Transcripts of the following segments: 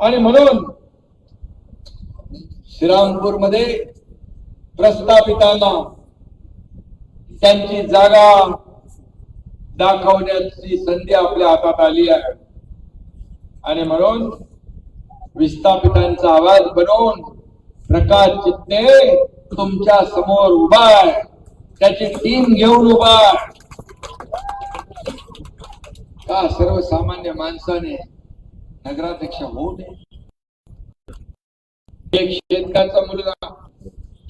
आणि म्हणून श्रीरामपूरमध्ये प्रस्थापितांना त्यांची जागा दाखवण्याची संधी आपल्या हातात आली आहे. आणि म्हणून विस्थापितांचा आवाज बनवून प्रकाश चित्ते तुमच्यासमोर उभा आहे त्याची टीम घेऊन उभा का सर्वसामान्य माणसाने नगराध्यक्ष होऊ नये एक शेतकऱ्याचा मुलगा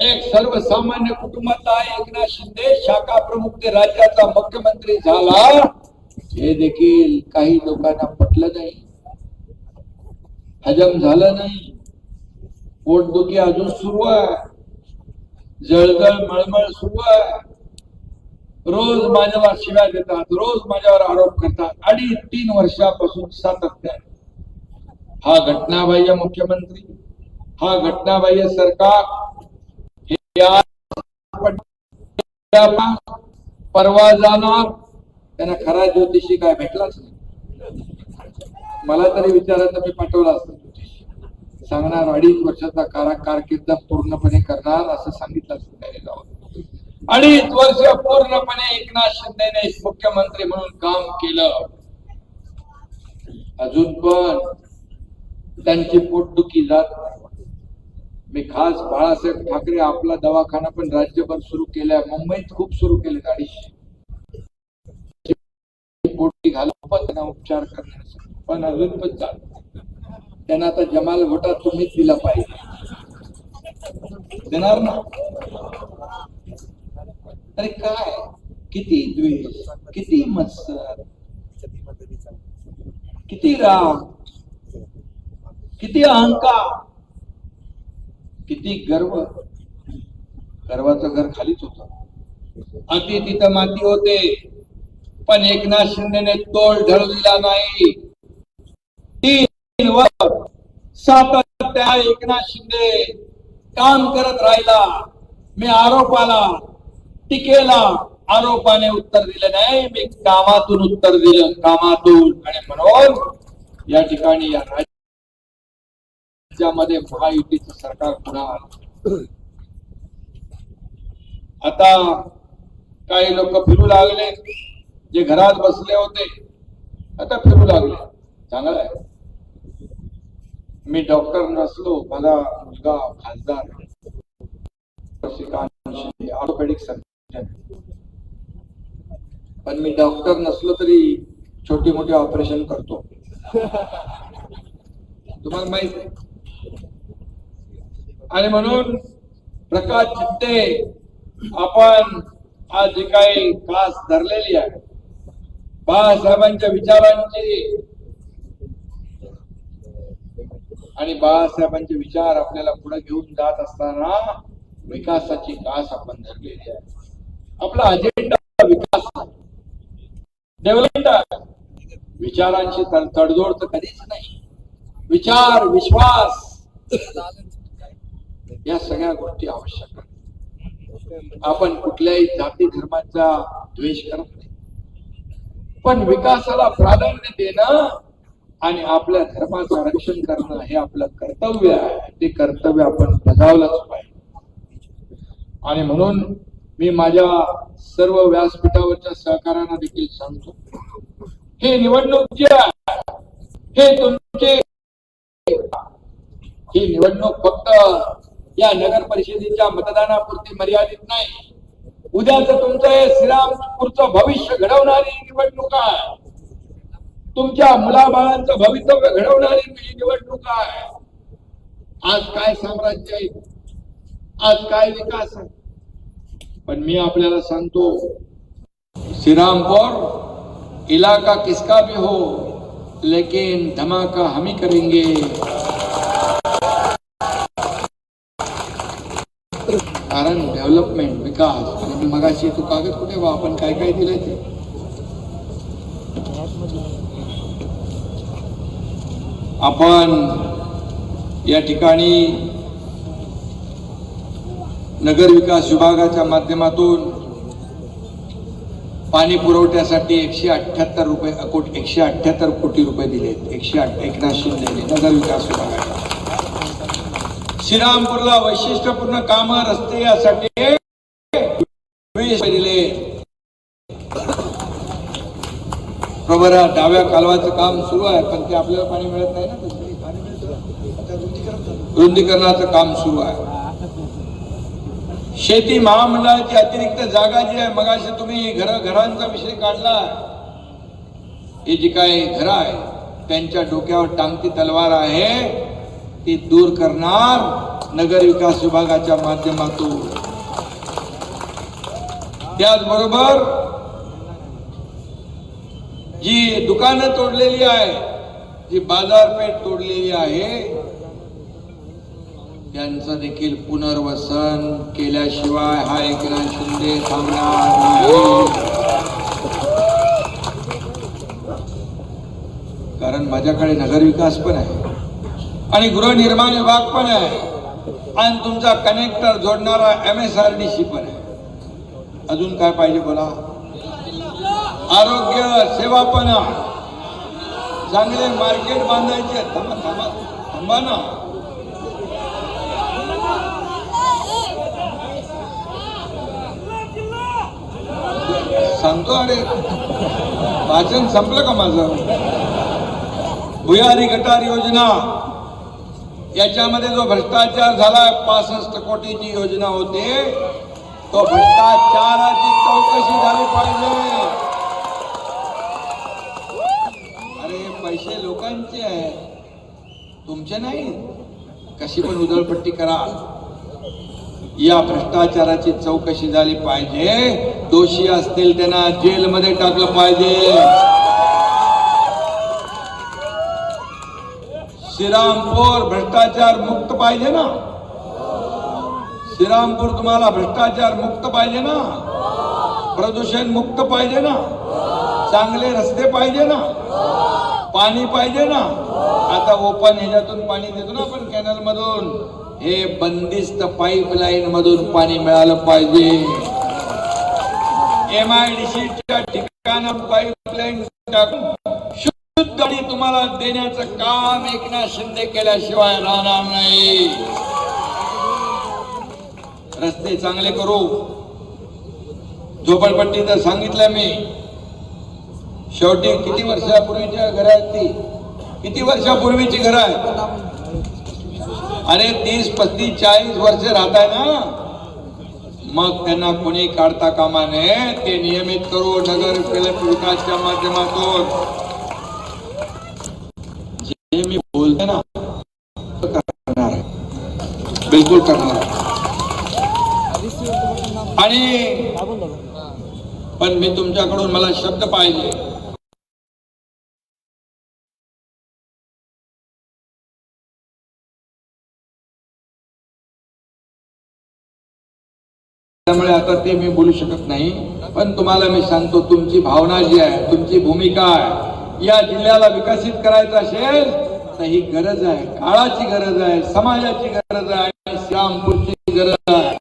एक सर्वसामान्य कुटुंबातला एकनाथ शिंदे शाखा प्रमुख ते राज्याचा मुख्यमंत्री झाला. हे देखील काही लोकांना पटलं नाही. हजम झालं नाही. पोटदुखी अजून सुरू आहे. जळजळ मळमळ सुरू आहे. रोज माझ्यावर शिव्या देतात रोज माझ्यावर आरोप करतात. अडीच तीन वर्षापासून सातत्याने. हा घटनाबाह्य मुख्यमंत्री हा घटनाबाह्य सरकार परवा जाणार त्यांना खरा ज्योतिषी काय भेटलाच नाही. मला तरी विचारायचं मी पाठवलं असतं ज्योतिषी. सांगणार अडीच वर्षाचा कारा कारकीर्द पूर्णपणे करणार असं सांगितलं असतं त्याने जाऊन अडीच वर्ष पूर्णपणे एकनाथ शिंदेने मुख्यमंत्री म्हणून काम केलं. अजून पण त्यांची पोटदुखी जात मी खास बाळासाहेब ठाकरे आपला दवाखाना पण राज्यभर सुरू केलाय मुंबईत खूप सुरू केले अडीचशे. पोटी घालून पण त्यांना उपचार करण्यासाठी पण अजून पण चालत त्यांना आता जमाल घोटा तुम्हीच दिला पाहिजे. देणार ना? अरे काय? किती द्वेष किती मत्सर किती राग. किती अहंकार किती गर्व. गर्वाचं घर खालीच होत. अति तिथं माती होते पण एकनाथ शिंदेने तोल ढळविला नाही. तीन वर सातत्या एकनाथ शिंदे. काम करत राहिला. मी आरोपाला टीकेला आरोपाने उत्तर दिलं नाही. मी कामातून उत्तर दिलं कामातून. आणि म्हणून या ठिकाणी या राज्यामध्ये महायुतीचं सरकार पुन्हा आता काही लोक फिरू लागले. जे घरात बसले होते आता फिरू लागले. चांगलं आहे. मी डॉक्टर नसलो माझा मुलगा खासदार. ऑर्थोपेडिक सर्जन पण मी डॉक्टर नसलो तरी छोटी मोठी ऑपरेशन करतो. तुम्हाला माहीत आहे. आणि म्हणून प्रकाश चित्ते आपण आज जी काही कास धरलेली आहे बाळासाहेबांच्या विचारांची आणि बाळासाहेबांचे विचार आपल्याला पुढे घेऊन जात असताना विकासाची कास आपण धरलेली आहे. आपला अजेंडा विकास डेव्हलपमेंट विचारांची तडजोड तर कधीच नाही. विचार विश्वास या सगळ्या गोष्टी आवश्यक आहेत. आपण कुठल्याही जाती धर्माचा द्वेष करत नाही. पण विकासाला प्राधान्य देणं आणि आपल्या धर्माचं रक्षण करणं हे आपलं कर्तव्य आहे. ते कर्तव्य आपण बजावलंच पाहिजे. आणि म्हणून मी माझ्या सर्व व्यासपीठावरच्या सहकार्यांना देखील सांगतो हे निवडणूक जी आहे हे तुमचे ही निवडणूक फक्त या नगर परिषदेच्या मतदानापुरती मर्यादित नाही. उद्याच तुमचं हे श्रीरामपूरचं भविष्य घडवणारी निवडणूक आहे. तुमच्या मुलाबाळांचं भवितव्य घडवणारी ही निवडणूक आहे. आज काय साम्राज्य आहे? आज काय विकास आहे? पण मी आपल्याला सांगतो श्रीरामपूर इलाका किसका भी हो लेकिन धमाका हम ही करेंगे. कारण डेव्हलपमेंट विकास. आणि मी मगाशी तू कागद कुठे बा आपण काय काय दिलंय ते? आपण या ठिकाणी नगर विकास विभागाच्या माध्यमातून पाणी पुरवठ्यासाठी एकशे अठ्ठ्याहत्तर रुपये कोटी एकशे अठ्ठ्याहत्तर कोटी रुपये दिलेत. एकशे अठ्ठ्या एकनाथ शिंदे नगर विकास विभागाने श्रीरामपूरला वैशिष्ट्यपूर्ण काम रस्ते यासाठी बरोबर डाव्या कालवाचं काम सुरू आहे पण ते आपल्याला पाणी मिळत नाही ना रुंदीकरणाचं काम सुरू आहे. शेती महामंडळाची अतिरिक्त जागा जी आहे मगाशी तुम्ही घर घरांचा विषय काढला. हे जी काय घर आहे त्यांच्या डोक्यावर टांगती तलवार आहे. ती दूर करणार नगर विकास विभागाच्या माध्यमातून. त्याचबरोबर जी दुकानं तोडलेली आहे जी बाजारपेठ तोडलेली आहे त्यांचं देखील पुनर्वसन केल्याशिवाय हा एकनाथ शिंदे थांबणार नाही. कारण माझ्याकडे नगरविकास पण आहे. आणि गृहनिर्माण विभाग पण आहे. आणि तुमचा कनेक्टर जोडणारा M S R D C पण आहे. अजून काय पाहिजे बोला? आरोग्य सेवा पण आहे. चांगले मार्केट बांधायचे. थांबा थांबा थांबा ना. सांगतो अरे वाचन संपलं का माझं? भुयारी गटार योजना. याच्यामध्ये जो भ्रष्टाचार झाला पासष्ट कोटीची योजना होते तो भ्रष्टाचाराची चौकशी झाली पाहिजे. अरे पैसे लोकांचे आहे तुमचे नाही. कशी पण उधळपट्टी करा. या भ्रष्टाचाराची चौकशी झाली पाहिजे. दोषी असतील त्यांना जेलमध्ये टाकलं पाहिजे. श्रीरामपूर भ्रष्टाचार मुक्त पाहिजे ना? श्रीरामपूर तुम्हाला भ्रष्टाचार मुक्त पाहिजे ना? प्रदूषण मुक्त पाहिजे ना? चांगले रस्ते पाहिजे ना? पाणी पाहिजे ना? आता ओपन ह्याच्यातून पाणी देतो ना आपण कॅनल मधून हे बंदिस्त पाईपलाईन मधून पाणी मिळालं पाहिजे. एम आय डी सीच्या ठिकाणं पाईपलाईन टाकून गाडी तुम्हाला देण्याचं काम एकनाथ शिंदे केल्याशिवाय राहणार नाही. रस्ते चांगले करू. झोपडपट्टी तर सांगितलं मी. शेवटी किती वर्षापूर्वीच्या घर आहेत ती किती वर्षापूर्वीची घर आहेत? अरे तीस पस्तीस चाळीस वर्ष राहताय ना? मग त्यांना कोणी काढता कामा नये. ते नियमित करू. नगर विकासच्या माध्यमातून जे मी बोलते ना ते करणार आहे. बिलकुल करणार. आणि पण मी तुमच्याकडून मला शब्द पाहिजे. त्यामुळे आता ते मी बोलू शकत नाही पण तुम्हाला मी सांगतो तुमची भावना जी आहे तुमची भूमिका आहे या जिल्ह्याला विकसित करायचं असेल आता ही गरज आहे. काळाची गरज आहे समाजाची गरज आहे आणि श्रीरामपूरची गरज आहे.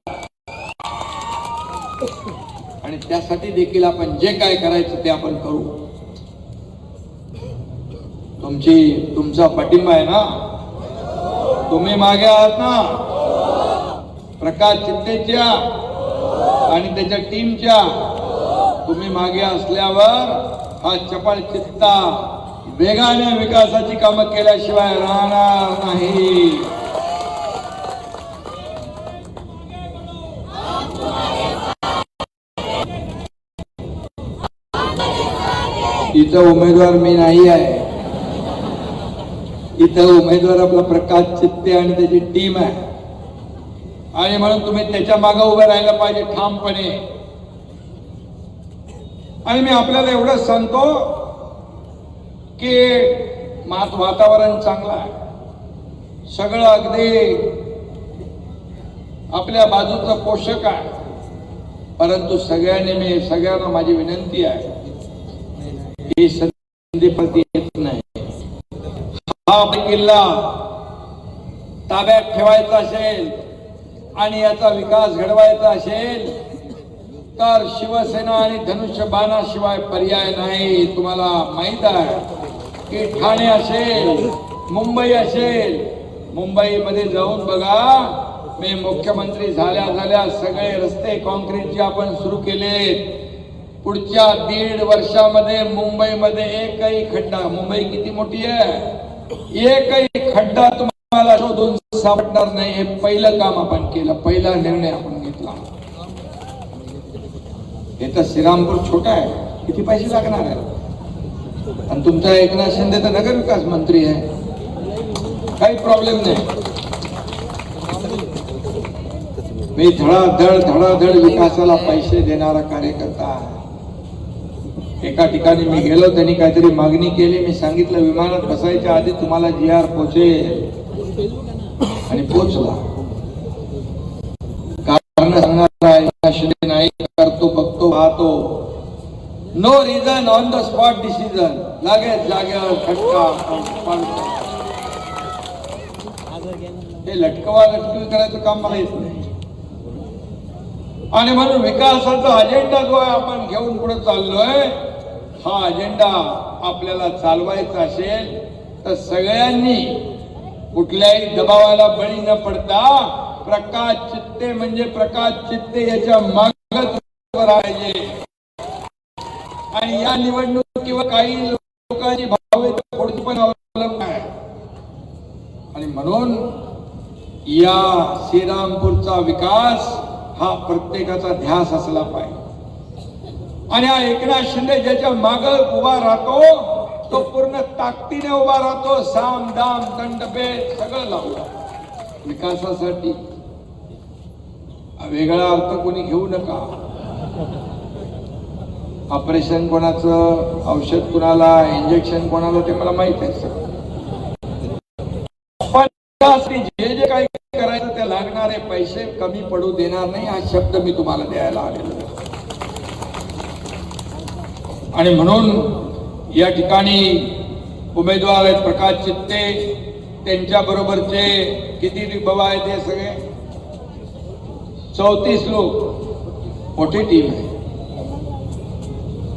आणि त्यासाठी देखील आपण जे काय करायचं ते आपण करू. तुमची तुमचा पाठिंबा आहे ना? तुम्ही मागे आहात ना? प्रकाश चित्तेच्या आणि त्याच्या टीमच्या. तुम्ही मागे असल्यावर हा चपळ चित्ता. वेगाने विकासाची कामं केल्याशिवाय राहणार नाही. इथं उमेदवार मी नाही आहे. इथं उमेदवार आपला प्रकाश चित्ते आणि त्याची टीम आहे. आणि म्हणून तुम्ही त्याच्यामागे उभं राहायला पाहिजे ठामपणे. आणि मी आपल्याला एवढंच सांगतो की मात वातावरण चांगलं आहे. सगळं अगदी आपल्या बाजूचं पोषक आहे. परंतु सगळ्यांनी मी सगळ्यांना माझी विनंती आहे ही संधी प्रती येत नाही. हा किल्ला ताब्यात ठेवायचा असेल आणि याचा विकास घडवायचा असेल तर शिवसेना आणि धनुष्य बाणाशिवाय पर्याय नाही तुम्हाला माहीत आहे. की ठाणे असेल मुंबई असेल मुंबईमध्ये जाऊन बघा मी मुख्यमंत्री झाल्या झाल्या सगळे रस्ते कॉन्क्रीटचे आपण सुरू केले. पुढच्या दीड वर्षामध्ये मुंबईमध्ये एकही खड्डा मुंबई किती मोठी आहे? एकही खड्डा तुम्हाला शोधून सापडणार नाही. हे पहिलं काम आपण केलं. पहिला निर्णय आपण घेतला. हे तर श्रीरामपूर छोटा आहे. किती पैसे लागणार आहे? आणि तुमचा एकनाथ शिंदे तर नगर विकास मंत्री आहे. काही प्रॉब्लेम नाही. मी धडाधड धडाधड विकासाला पैसे देणारा कार्यकर्ता एका ठिकाणी मी गेलो त्यांनी काहीतरी मागणी केली मी सांगितलं विमानात बसायच्या आधी तुम्हाला जी आर पोचेल आणि पोचला कारण सांगणार आहे, एकनाथ शिंदे नाही करतो बघतो पाहतो no reason on the spot decision लागेच जागेवर खटका हे लटकवा लटकवी करायचं काम मला येत नाही. आणि म्हणून विकासाचा अजेंडा जो आहे आपण घेऊन पुढे चाललोय हा अजेंडा आपल्याला चालवायचा असेल तर सगळ्यांनी कुठल्याही दबावाला बळी न पडता प्रकाश चित्ते म्हणजे प्रकाश चित्ते याच्या मागत राहायचे. आणि या निवडणुकीवर काही लोकांची भावे पण अवलंबून आहे. आणि म्हणून या श्रीरामपूरचा विकास हा प्रत्येकाचा ध्यास असला पाहिजे. आणि हा एकनाथ शिंदे ज्याच्या माग उभा राहतो तो पूर्ण ताकदीने उभा राहतो साम दाम दंडभेद सगळं लावला विकासासाठी वेगळा अर्थ कोणी घेऊ नका. ऑपरेशन कोणाचं औषध कोणाला इंजेक्शन कोणाला ते मला माहीत आहे सर. पण जे जे काही करायचं ते लागणारे पैसे कमी पडू देणार नाही हा शब्द मी तुम्हाला द्यायला आलेलो आणि म्हणून या ठिकाणी उमेदवार आहेत प्रकाश चित्ते त्यांच्या बरोबरचे किती बाबा आहेत हे सगळे? चौतीस लोक. मोठी टीम आहे.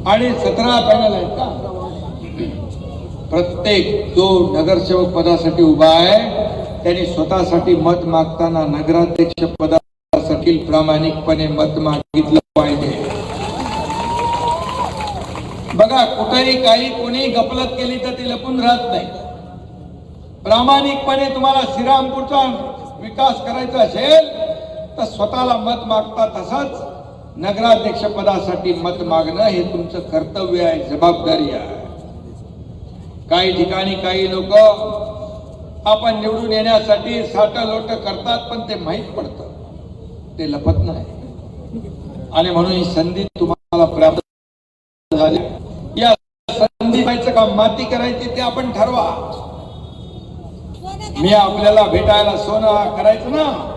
आणि सतरा पॅनल आहेत का? प्रत्येक जो नगरसेवक पदासाठी उभा आहे. त्यांनी स्वतःसाठी मत मागताना नगराध्यक्ष पदासाठी प्रामाणिकपणे मत मागितलं पाहिजे. बघा कुठेही काही कोणी गपलत केली तर ती लपून राहत नाही. प्रामाणिकपणे तुम्हाला श्रीरामपूरचा विकास करायचा असेल तर स्वतःला मत मागता तसंच नगराध्यक्ष पदासाठी मत मागणं हे तुमचं कर्तव्य आहे जबाबदारी आहे. काही ठिकाणी काही लोक आपण निवडून येण्यासाठी साठ लोट करतात पण ते माहीत पडतं. ते लपत नाही. आणि म्हणून ही संधी तुम्हाला प्राप्त झाली. या संधी व्हायचं का माती करायची ते आपण ठरवा. मी आपल्याला भेटायला सोनं करायचं ना?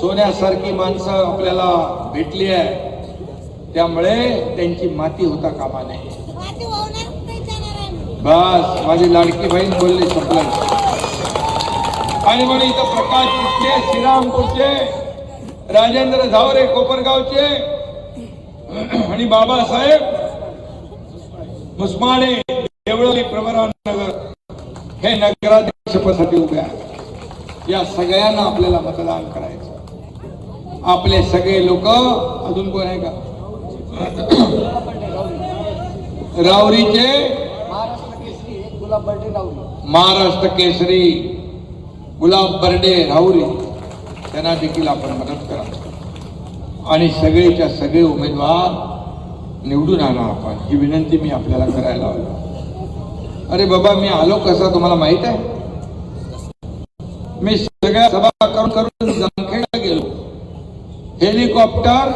सोन्यासारखी माणसं आपल्याला भेटली आहे. त्यामुळे त्यांची माती होता कामा नये. बस माझी लाडकी बहीण बोलली संपलं. आणि म्हणून इथं प्रकाश कुठले श्रीरामपूरचे राजेंद्र झावरे कोपरगावचे? आणि बाबासाहेब मुस्माने देवळी प्रवरानगर हे नगराध्यक्षपदासाठी उभे आहेत. या सगळ्यांना आपल्याला मतदान करायचं. आपले सगळे लोक अजून कोण आहे का? रावरीचे? महाराष्ट्र केसरी. गुलाब बर्डे राहुरी. त्यांना देखील आपण मदत करा. आणि सगळेच्या सगळे उमेदवार निवडून आणा आपण. ही विनंती मी आपल्याला करायला आलो. अरे बाबा मी आलो कसा? तुम्हाला माहीत आहे? मी सगळ्या सभा करून करून हेलिकॉप्टर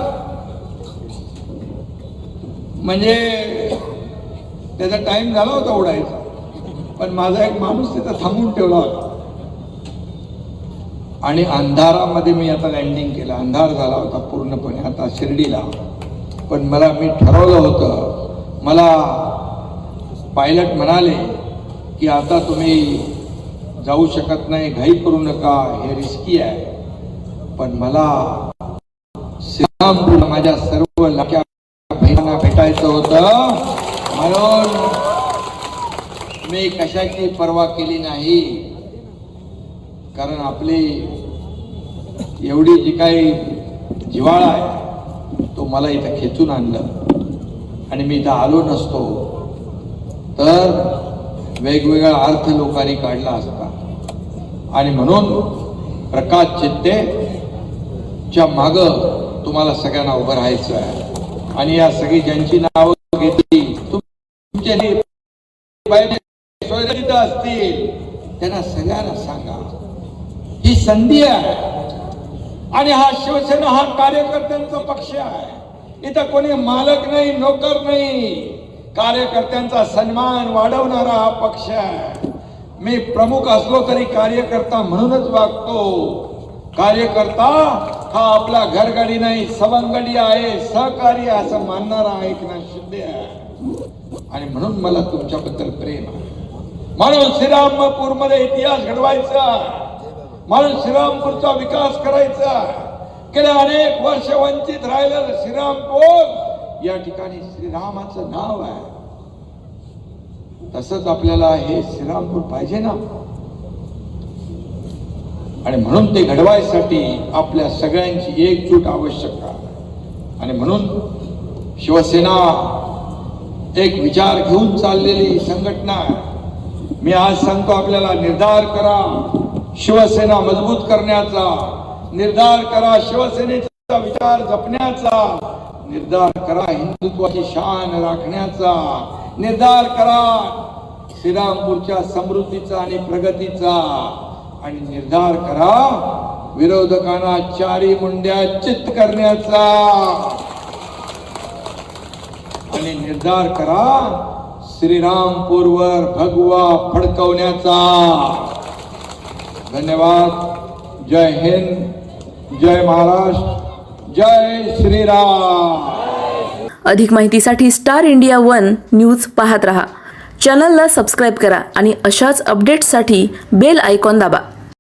म्हणजे त्याचा टाइम झाला होता उडायचा. पण माझा एक माणूस तिथं थांबून ठेवला होता. आणि अंधारामध्ये मी आता लँडिंग केलं. अंधार झाला होता पूर्णपणे. आता शिर्डीला. पण मला मी ठरवलं होतं. मला पायलट म्हणाले की आता तुम्ही जाऊ शकत नाही. घाई करू नका. हे रिस्की आहे. पण मला श्रीरामपूर माझ्या सर्व लाख्या बहिणांना भेटायचं होतं. म्हणून मी कशाची पर्वा केली नाही? कारण आपली एवढी जी काही जिव्हाळा आहे तो मला इथं खेचून आणलं. आणि मी इथं आलो नसतो. तर वेगवेगळा अर्थ लोकांनी काढला असता. आणि म्हणून प्रकाश चित्तेच्या मागं तुम्हाला सगळ्यांना उभं राहायचं आहे. आणि या सगळी ज्यांची नावं घेतली तुमच्या असतील त्यांना सगळ्यांना सांगा. ही संधी आहे. आणि हा शिवसेना हा कार्यकर्त्यांचा पक्ष आहे. इथं कोणी मालक नाही नोकर नाही. कार्यकर्त्यांचा सन्मान वाढवणारा हा पक्ष आहे. मी प्रमुख असलो तरी कार्यकर्ता म्हणूनच वागतो. कार्यकर्ता हा आपला घरगडी नाही सवंगडी आहे सहकारी आहे असं मानणारा एकनाथ शिंदे आहे. आणि म्हणून मला तुमच्याबद्दल प्रेम आहे. म्हणून श्रीरामपूरमध्ये इतिहास घडवायचा म्हणून श्रीरामपूरचा विकास करायचा गेल्या अनेक वर्ष वंचित राहिलेलं श्रीरामपूर या ठिकाणी श्रीरामाचं नाव आहे. तसंच आपल्याला हे श्रीरामपूर पाहिजे ना. आणि म्हणून ते घडवायसाठी आपल्या सगळ्यांची एकजूट आवश्यक आहे. आणि म्हणून शिवसेना एक विचार घेऊन चाललेली संघटना आहे. मी आज सांगतो आपल्याला निर्धार करा. शिवसेना मजबूत करण्याचा निर्धार करा शिवसेनेचा विचार जपण्याचा निर्धार करा हिंदुत्वाची शान राखण्याचा निर्धार करा श्रीरामपूरच्या समृद्धीचा आणि प्रगतीचा. आणि निर्धार करा विरोधकांना चारी मुंड्या चित्त करण्याचा. आणि निर्धार करा श्रीरामपूरवर भगवा फडकवण्याचा. धन्यवाद. जय हिंद. जय महाराष्ट्र. जय श्रीराम. अधिक माहितीसाठी स्टार इंडिया वन न्यूज पाहत रहा. चॅनलला सबस्क्राईब करा आणि अशाच अपडेट्ससाठी बेल आयकॉन दाबा.